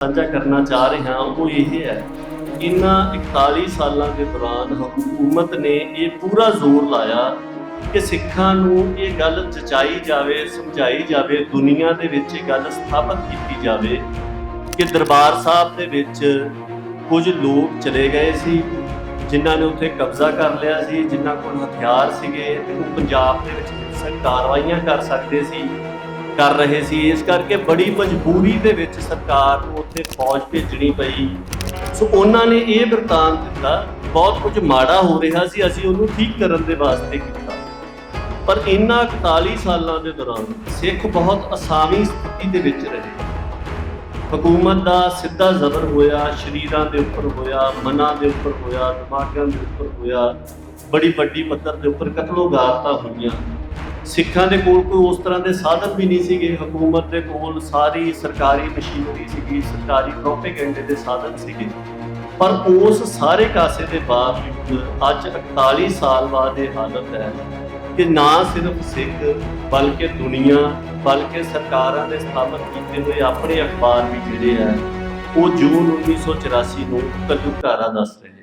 ਸਾਂਝਾ ਕਰਨਾ ਚਾਹ ਰਿਹਾ ਹਾਂ, ਉਹ ਇਹ ਹੈ ਇਨ੍ਹਾਂ 41 ਸਾਲਾਂ ਦੇ ਦੌਰਾਨ ਹਕੂਮਤ ਨੇ ਇਹ ਪੂਰਾ ਜ਼ੋਰ ਲਾਇਆ ਕਿ ਸਿੱਖਾਂ ਨੂੰ ਇਹ ਗੱਲ ਜਚਾਈ ਜਾਵੇ, ਸਮਝਾਈ ਜਾਵੇ, ਦੁਨੀਆ ਦੇ ਵਿੱਚ ਇਹ ਗੱਲ ਸਥਾਪਿਤ ਕੀਤੀ ਜਾਵੇ ਕਿ ਦਰਬਾਰ ਸਾਹਿਬ ਦੇ ਵਿੱਚ ਕੁਝ ਲੋਕ ਚਲੇ ਗਏ ਸੀ, ਜਿਨ੍ਹਾਂ ਨੇ ਉੱਥੇ ਕਬਜ਼ਾ ਕਰ ਲਿਆ ਸੀ, ਜਿਨ੍ਹਾਂ ਕੋਲ ਹਥਿਆਰ ਸੀਗੇ ਤੇ ਉਹ ਪੰਜਾਬ ਦੇ ਵਿੱਚ ਹਿੰਸਕ ਕਾਰਵਾਈਆਂ ਕਰ ਸਕਦੇ ਸੀ। ਕਰ ਰਹੇ ਸੀ। ਇਸ ਕਰਕੇ ਬੜੀ ਮਜਬੂਰੀ ਦੇ ਵਿੱਚ ਸਰਕਾਰ ਨੂੰ ਉੱਥੇ ਫੌਜ ਭੇਜਣੀ ਪਈ। ਸੋ ਉਹਨਾਂ ਨੇ ਇਹ ਵਰਤਾਨ ਦਿੱਤਾ, ਬਹੁਤ ਕੁਝ ਮਾੜਾ ਹੋ ਰਿਹਾ ਸੀ, ਅਸੀਂ ਉਹਨੂੰ ਠੀਕ ਕਰਨ ਦੇ ਵਾਸਤੇ ਕੀਤਾ। ਪਰ ਇਨ੍ਹਾਂ 41 ਸਾਲਾਂ ਦੇ ਦੌਰਾਨ ਸਿੱਖ ਬਹੁਤ ਅਸਾਵੀ ਸਥਿਤੀ ਦੇ ਵਿੱਚ ਰਹੇ। ਹਕੂਮਤ ਦਾ ਸਿੱਧਾ ਜ਼ਬਰ ਹੋਇਆ, ਸ਼ਰੀਰਾਂ ਦੇ ਉੱਪਰ ਹੋਇਆ, ਮਨਾਂ ਦੇ ਉੱਪਰ ਹੋਇਆ, ਦਿਮਾਗਾਂ ਦੇ ਉੱਪਰ ਹੋਇਆ, ਬੜੀ ਵੱਡੀ ਪੱਧਰ ਦੇ ਉੱਪਰ ਕਤਲੋਗਾਰਤਾ ਹੋਈਆਂ। ਸਿੱਖਾਂ ਦੇ ਕੋਲ ਕੋਈ ਉਸ ਤਰ੍ਹਾਂ ਦੇ ਸਾਧਨ ਵੀ ਨਹੀਂ ਸੀਗੇ। ਹਕੂਮਤ ਦੇ ਕੋਲ ਸਾਰੀ ਸਰਕਾਰੀ ਮਸ਼ੀਨਰੀ ਸੀਗੀ, ਸਰਕਾਰੀ ਪ੍ਰੋਪੇਗੈਂਡੇ ਦੇ ਸਾਧਨ ਸੀਗੇ। ਪਰ ਉਸ ਸਾਰੇ ਕਾਸੇ ਦੇ ਬਾਵਜੂਦ ਅੱਜ 41 ਸਾਲ ਬਾਅਦ ਇਹ ਹਾਲਤ ਹੈ ਕਿ ਨਾ ਸਿਰਫ ਸਿੱਖ, ਬਲਕਿ ਦੁਨੀਆ, ਬਲਕਿ ਸਰਕਾਰਾਂ ਦੇ ਸਥਾਪਿਤ ਕੀਤੇ ਹੋਏ ਆਪਣੇ ਅਖਬਾਰ ਵੀ ਜਿਹੜੇ ਆ, ਉਹ ਜੂਨ 1984 ਨੂੰ ਕਲਯੁਗਾਰਾ ਦੱਸ ਰਹੇ